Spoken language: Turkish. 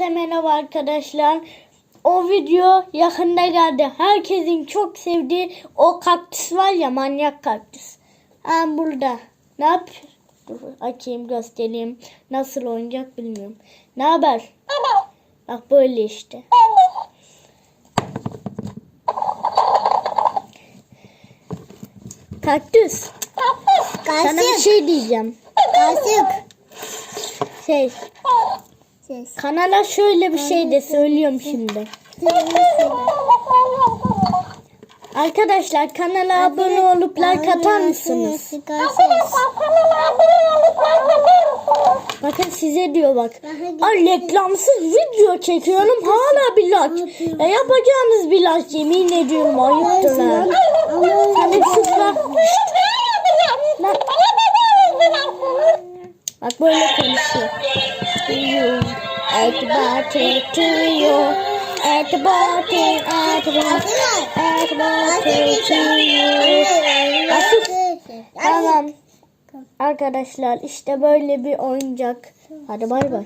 Herkese merhaba arkadaşlar. O video yakında geldi. Herkesin çok sevdiği o kaktüs var ya manyak kaktüs. Ben burada. Ne yap? Dur açayım göstereyim. Nasıl oynayacak bilmiyorum. Ne haber? Bak böyle işte. Kaktüs. Sana bir şey diyeceğim. Kasık. Şey, Ses. kanala şöyle bir şey de söylüyorum şimdi. Arkadaşlar kanala abone olup like atar mısınız? Bakın size diyor bak. Ay reklamsız video çekiyorum hala bir like. Ya yapacağınız bir like yemin ediyorum ayıptır ha. Sen hep sus lan. Lan. Bak böyle konuşuyor. At birthday to you, at birthday, at birthday, at birthday to you. Tamam. Arkadaşlar işte böyle bir oyuncak. Hadi bay bay.